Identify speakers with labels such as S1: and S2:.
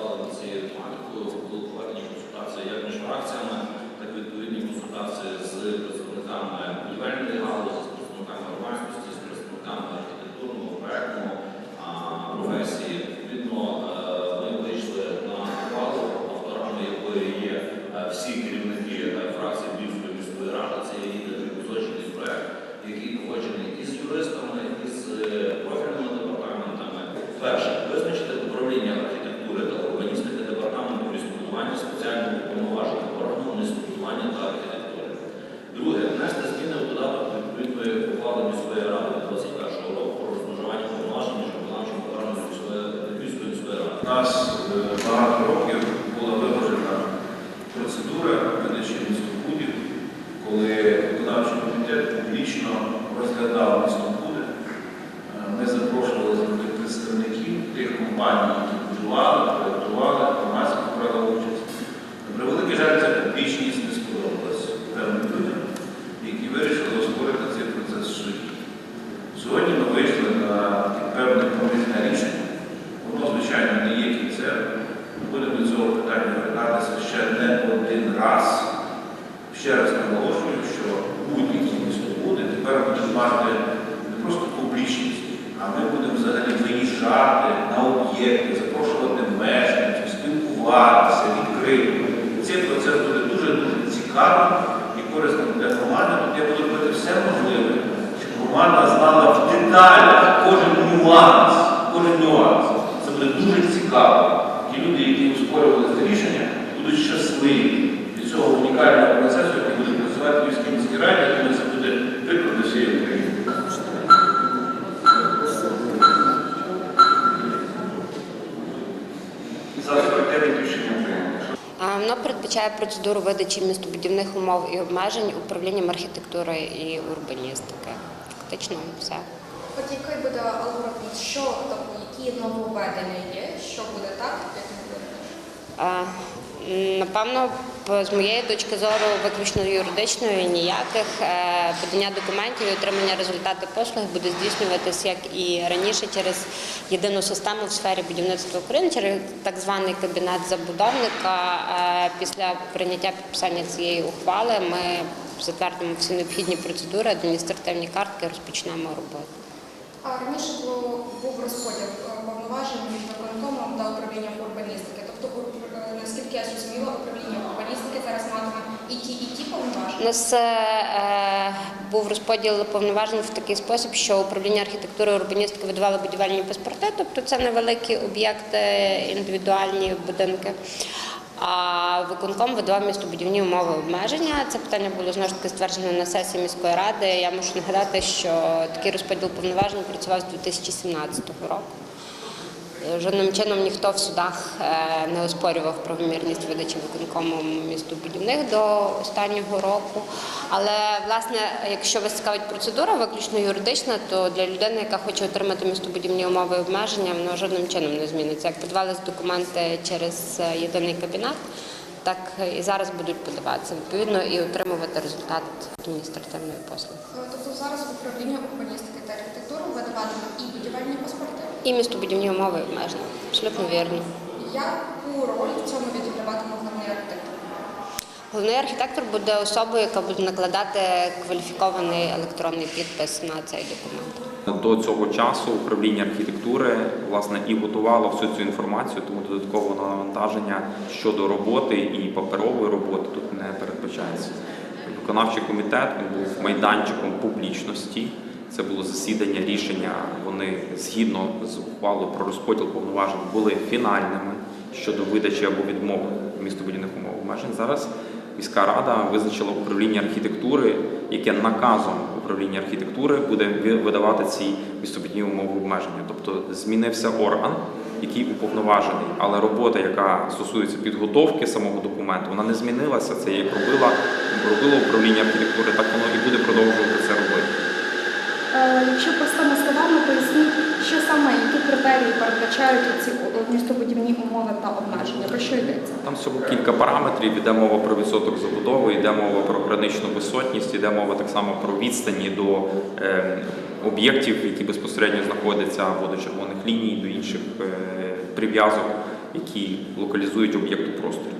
S1: працювали над цією тематикою, були проведені консультації як між фракціями, так і відповідні консультації з представниками будівельної галузі, з представниками громадськості, з представниками архітектурного, а, професії. Відповідно, е, ми вийшли на ухвалу, авторами якої є е, всі керівники е, фракції Львівської міської ради. Це є єдиний узгоджений проект, який погоджений і з юристами, і з е, профільними департаментами. Перше, визначити управління архітектури та урбаністики департаменту містобудування спеціальним уповноваженим органом містобудування та архітектури. Друге, внести зміни у додаток до відповідної ухвали міської ради від 21 року про розмежування повноважень між виконавчим органом Львівської міської ради.
S2: У нас е, багато років була виважена процедура видачі містобудів, коли виконавчий комітет публічно розглядав містобуди. Е, Ми запрошували завжди представників тих компаній, які будували, проєктували, громадських брали участь. На превеликий жаль, ця публічність не сподобалась певним людям, які вирішили оспорити цей процес в суді. Сьогодні ми вийшли на таке певне проміжне рішення. Воно, звичайно, не є кінцем. Ми будемо до цього питання вертатися ще не один раз. Ще раз наголошую, що будь-які містобуди тепер будуть мати не просто публічність, а ми будемо взагалі виїжджати на об'єкти, запрошувати мешканців, спілкуватися, відкрито. Цей процес буде дуже-дуже цікавим і корисним для громади. Тут я буду робити все можливе, щоб громада знала в деталях кожен нюанс, кожен нюанс. Це буде дуже цікаво. Ті люди, які оспорювали це рішення, будуть щасливі від цього унікального процесу, який буде працювати в Львівській міській раді, я думаю, це буде приклад для всієї України. За 49 рішення прийнято.
S3: А, Воно передбачає процедуру видачі містобудівних умов і обмежень управлінням архітектури і урбаністики. Фактично все.
S4: От який буде алгоритм, що тобто, які нововведення є, що буде так, як буде?
S3: Напевно, з моєї точки зору, виключно юридичної ніяких е, подання документів і отримання результату послуг буде здійснюватись як і раніше через єдину систему в сфері будівництва України, через так званий кабінет забудовника. Е, Після прийняття підписання цієї ухвали ми затвердимо всі необхідні процедури, адміністративні картки, розпочнемо роботу.
S4: А раніше був розподіл е, повноважень між виконкомом та управлінням урбаністики. Тобто, е, наскільки я зрозуміла, управління урбаністики зараз матиме і ті, і ті
S3: У нас е, був розподіл повноважень в такий спосіб, що управління архітектури і урбаністики видавало будівельні паспорти, тобто це невеликі об'єкти, індивідуальні будинки. А виконком видавав містобудівні умови обмеження. Це питання було знову ж таки стверджено на сесії міської ради. Я мушу нагадати, що такий розподіл повноважень працював з 2017 року. Жодним чином ніхто в судах е, не оспорював правомірність видачі виконкомом містобудівних до останнього року. Але власне, якщо вас цікавить процедура виключно юридична, то для людини, яка хоче отримати містобудівні умови і обмеження, воно жодним чином не зміниться. Як подавались документи через е, єдиний кабінет, так і зараз будуть подаватися відповідно і отримувати результат адміністративної послуги.
S4: Е, Тобто зараз управління урбаністики та архітектури видаватиме і будівельні паспорти.
S3: І містобудівні умови і обмеження. Абсолютно вірно.
S4: Яку роль в цьому відіграватиме головний архітектор?
S3: Головний архітектор буде особою, яка буде накладати кваліфікований електронний підпис на цей документ.
S5: До цього часу управління архітектури власне і готувало всю цю інформацію, тому додаткового навантаження щодо роботи і паперової роботи тут не передбачається. Виконавчий комітет він був майданчиком публічності. Це було засідання, рішення. Вони згідно з ухвалою про розподіл повноважень були фінальними щодо видачі або відмови містобудівних умов обмежень. Зараз міська рада визначила управління архітектури, яке наказом управління архітектури буде видавати ці містобудівні умови обмеження. Тобто змінився орган, який уповноважений, але робота, яка стосується підготовки самого документу, вона не змінилася. Це як робила, робило управління архітектури, так воно і буде продовжувати
S6: Якщо простими словами, поясніть, що саме які критерії передбачають ці містобудівні умови та обмеження. Про що йдеться?
S5: Там всього кілька параметрів. Йде мова про відсоток забудови, йде мова про граничну висотність, йде мова так само про відстані до е, об'єктів, які безпосередньо знаходяться або до червоних ліній, до інших е, прив'язок які локалізують об'єкт у просторі.